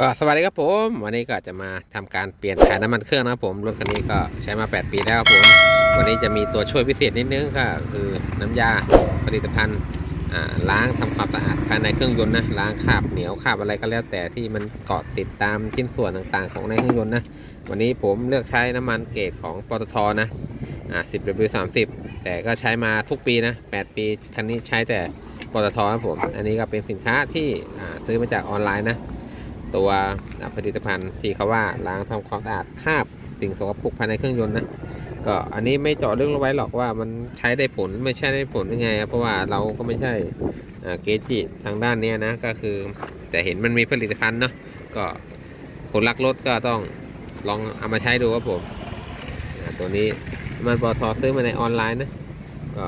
ก็สวัสดีครับผม วันนี้ก็จะมาทำการเปลี่ยนถ่ายน้ำมันเครื่องนะครับผมรถคันนี้ก็ใช้มา 8 ปีแล้วครับผมวันนี้จะมีตัวช่วยพิเศษนิดนึงก็คือน้ำยาผลิตภัณฑ์ล้างทำความสะอาดภายในเครื่องยนต์นะล้างคราบเหนียวคราบอะไรก็แล้วแต่ที่มันเกาะติดตามชิ้นส่วนต่างๆ ของในเครื่องยนต์นะวันนี้ผมเลือกใช้น้ำมันเกรดของปตทนะอ่า 10W30 แต่ก็ใช้มาทุกปีนะ 8 ปีคันนี้ใช้แต่ปตทครับผมอันนี้ก็เป็นสินค้าที่ซื้อมาจากออนไลน์นะ ตัวผลิตภัณฑ์ที่เขาว่าล้างทำความสะอาดคราบสิ่งสกปรกภายในเครื่องยนต์นะก็อันนี้ไม่เจาะเรื่องลงไว้หรอกว่ามันใช้ได้ผลไม่ใช่ได้ผลยังไง เพราะว่าเราก็ไม่ใช่เกจิทางด้านนี้นะก็คือแต่เห็นมันมีผลิตภัณฑ์เนาะก็คนรักรถก็ต้องลองเอามาใช้ดูครับผมตัวนี้มันปตทอซื้อมาในออนไลน์นะก็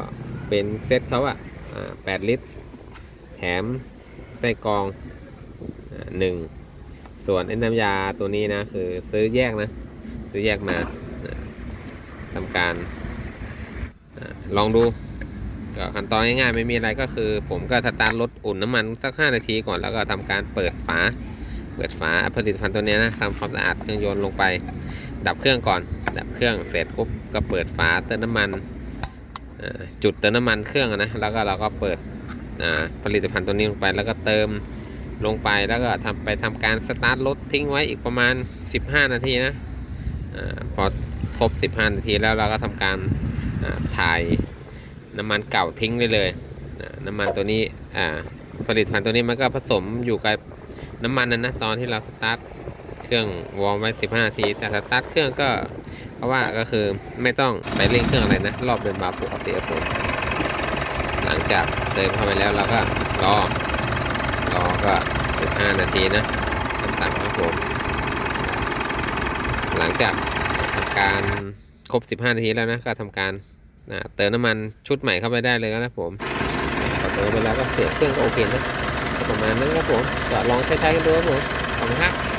เป็นเซ็ตเขาอะอ่า8ลิตร แถมไส้กรองหนึ่ง ส่วนไอ้น้ำยาตัวนี้นะคือซื้อแยกนะ ซื้อแยกมาทำการอลองดูก็ขั้นตอนง่ายๆไม่มีอะไรก็คือ ผมก็สตาร์ทรถอุ่นน้ำมันสัก 5 นาทีก่อนแล้วก็ทำการเปิดฝา เปิดฝาผลิตภัณฑ์ตัวนี้นะทำความสะอาดเครื่องยนต์ลงไป ดับเครื่องก่อน ดับเครื่องเสร็จปุ๊บก็เปิดฝาเติมน้ำมันจุดเติมน้ำมันเครื่องนะแล้วก็เราก็เปิดผลิตภัณฑ์ตัวนี้ลงไปแล้วก็เติม ลงไปแล้วก็ทำไปทำการสตาร์ทรถทิ้งไว้อีกประมาณ 15 นาทีนะอาพอครบ 15 นาทีแล้วเราก็ทำการถ่ายน้ำมันเก่าทิ้งได้เลย น้ำมันตัวนี้อ่าผลิตภัณฑ์ตัวนี้มันก็ผสมอยู่กับน้ำมันนั้นนะตอนที่เราสตาร์ทเครื่องวอร์มไว้ 15 นาที แต่สตาร์ทเครื่องก็เพราะว่าก็คือไม่ต้องไปเร่งเครื่องอะไรนะรอบเดินมาปกติครับผมหลังจากเติมเข้าไปแล้วเราก็รอ อก็ 15 นาทีนะต่างๆครับผม หลังจากทำการครบ 15 นาทีแล้วนะก็ทำการนะเติมน้ำมันชุดใหม่เข้าไปได้เลยนะผมพอเติมไปแล้วก็เสียบเครื่องก็โอเคนะประมาณนั้นครับผมก็ลองใช้ๆกันดูครับผมขอบคุณครับ